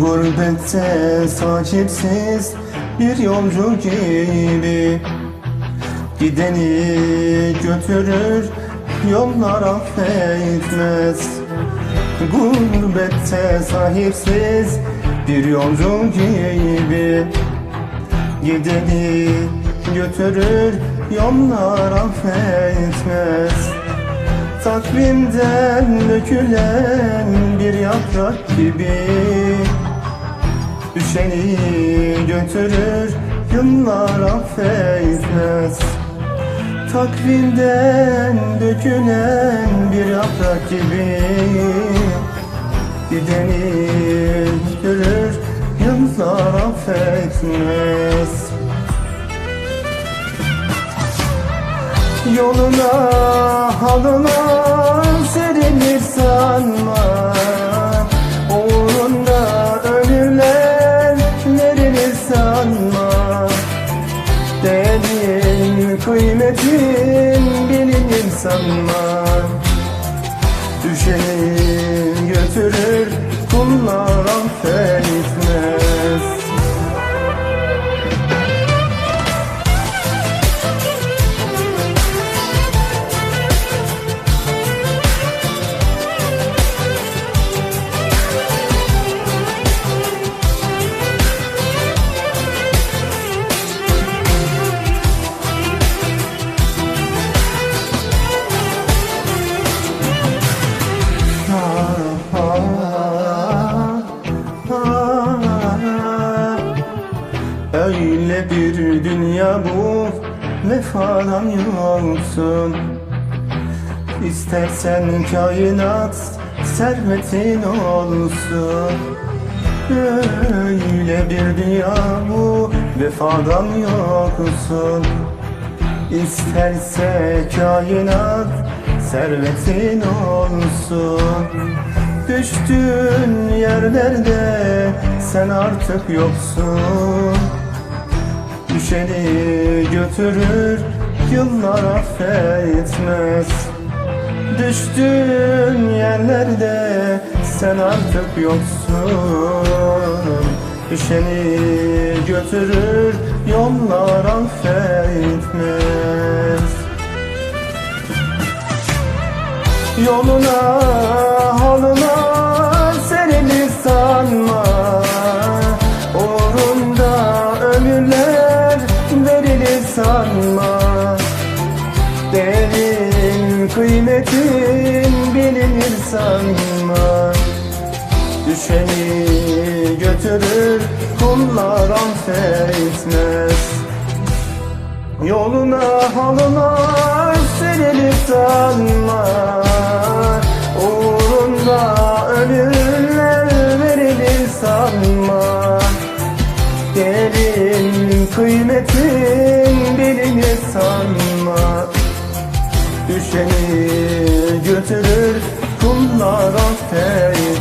Gurbette sahipsiz bir yolcu gibi Gideni götürür yollar affetmez. Gurbette sahipsiz bir yolcu gibi. Gideni götürür yollar affetmez. Takvimden dökülen bir yaprak gibi. Düşeni götürür yıllar affetmez. Takvimden dökülen bir yaprak gibi. Gideni yıllar affetmez. Yoluna halına serilir sanma. Uğrunda ölürler verilir sanma. Değerin kıymetin bilinir sanma. Düşeni götürür Öyle bir dünya bu. Vefadan yoksun İstersen kainat servetin olsun. Öyle bir dünya bu. Vefadan yoksun İsterse kainat servetin olsun. Düştüğün yerlerde sen artık yoksun Düşeni götürür yıllar affetmez. Düştüğün yerlerde sen artık yoksun. Düşeni götürür yollar affetmez. Yoluna Değerin kıymetin bilinir sanma. Düşeni götürür kullar affetmez Yoluna halına serilir sanma. Uğrunda ölümler verilir sanma. Derin kıymetin Düşeni götürür kullar affetmez